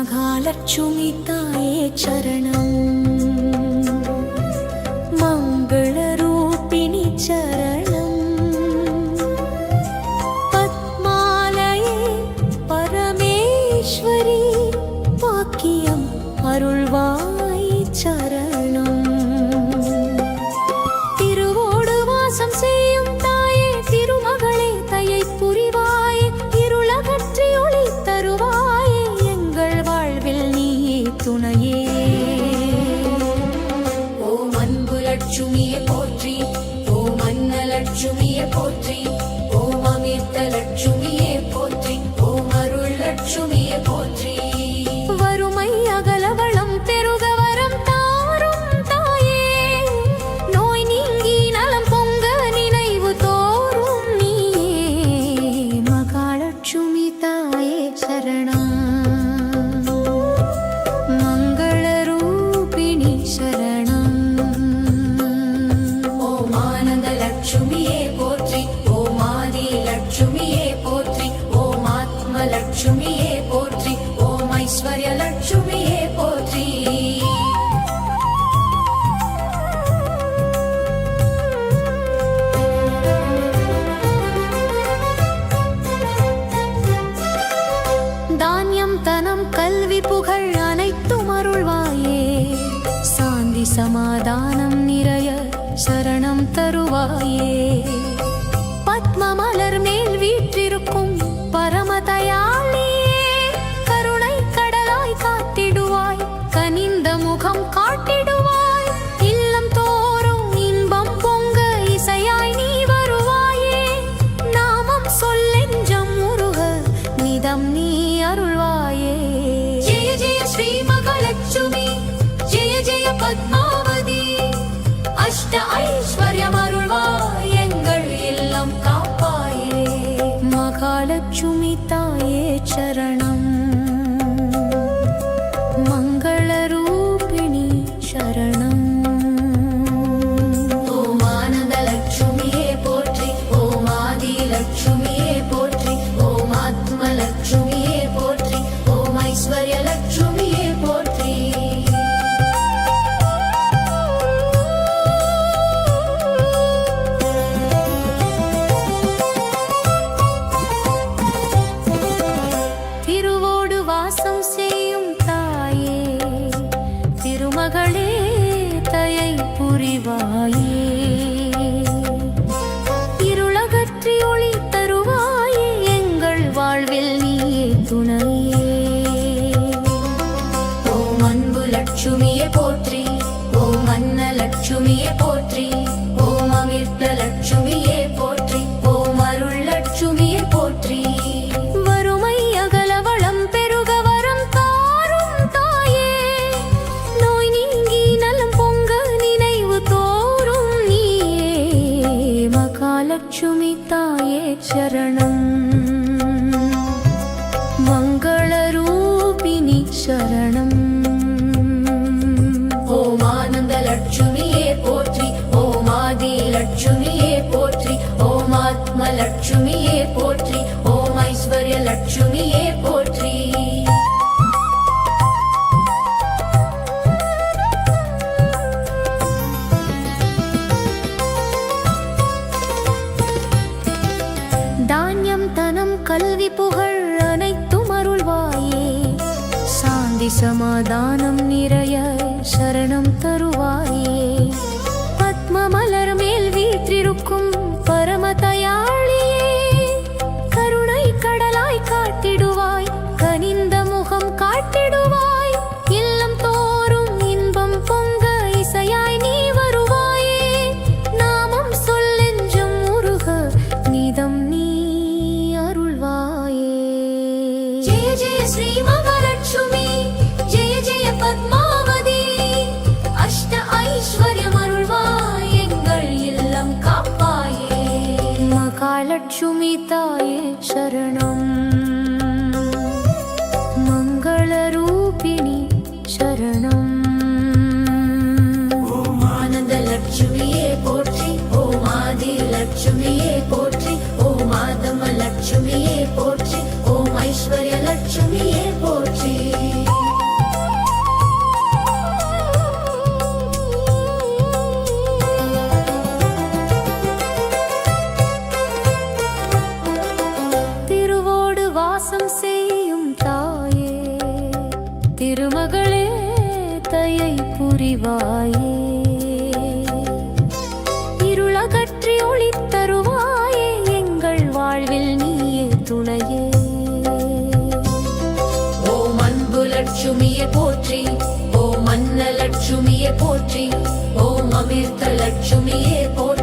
மகாலட்சுமி தாயே சரணம். ஓம் அன்பு லட்சுமியை போற்றி ஓம் அன்ன லட்சுமியை போற்றி. to me. Bye. புகழ் அனைத்தும் அருள்வாயே. சாந்தி சமாதானம் நிறைய சரணம் क्षुमिताय शरणा திருமகளே தயை புரிவாயே. இருளகற்றி ஒளி தருவாயே எங்கள் வாழ்வில் நீயே துணையே. ஓ அன்பு லட்சுமியை போற்றி ஓ மன்ன லட்சுமியை போற்றி ஓ அமிர்த லட்சுமியே போற்றி.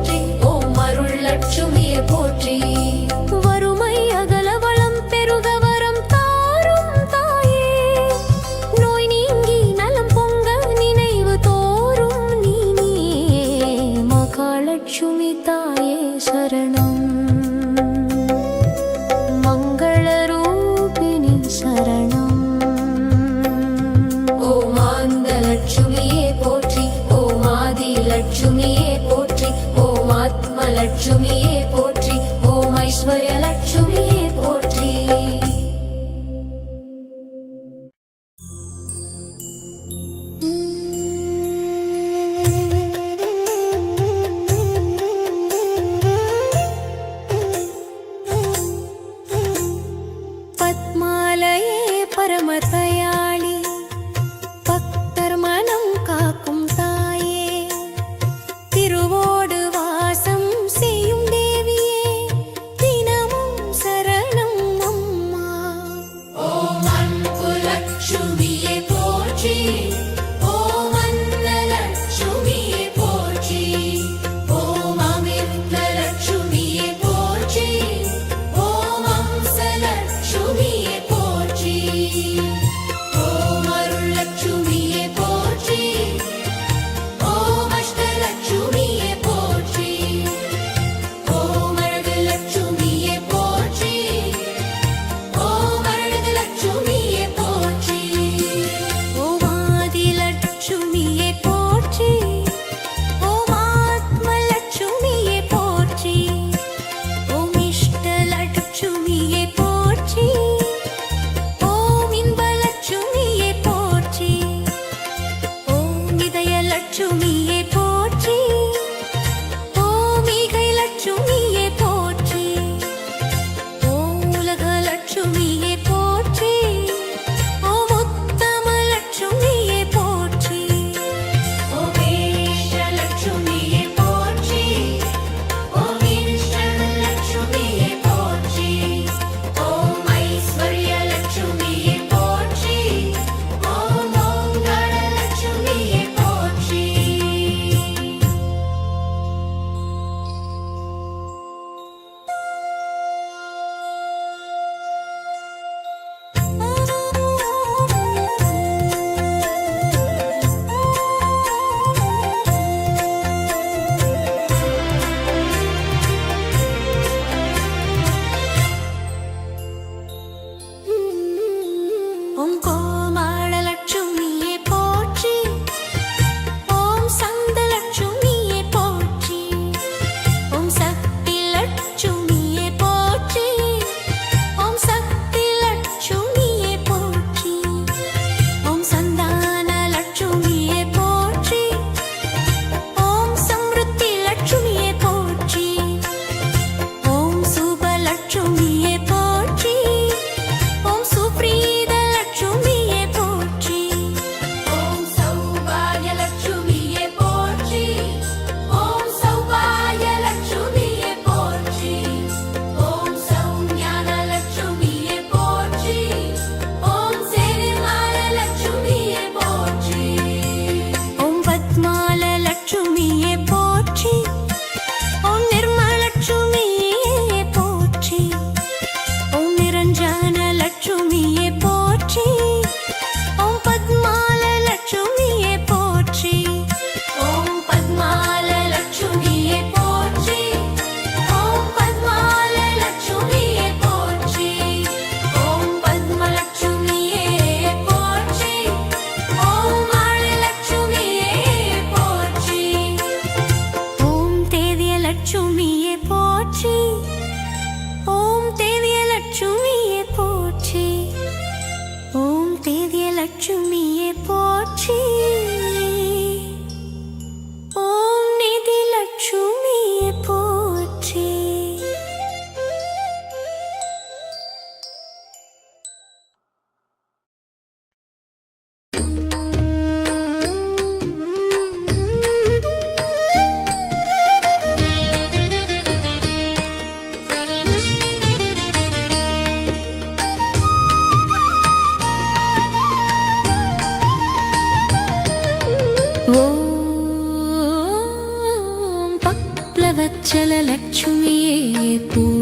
விப்ளவச்சல லட்சுமியே போற்றி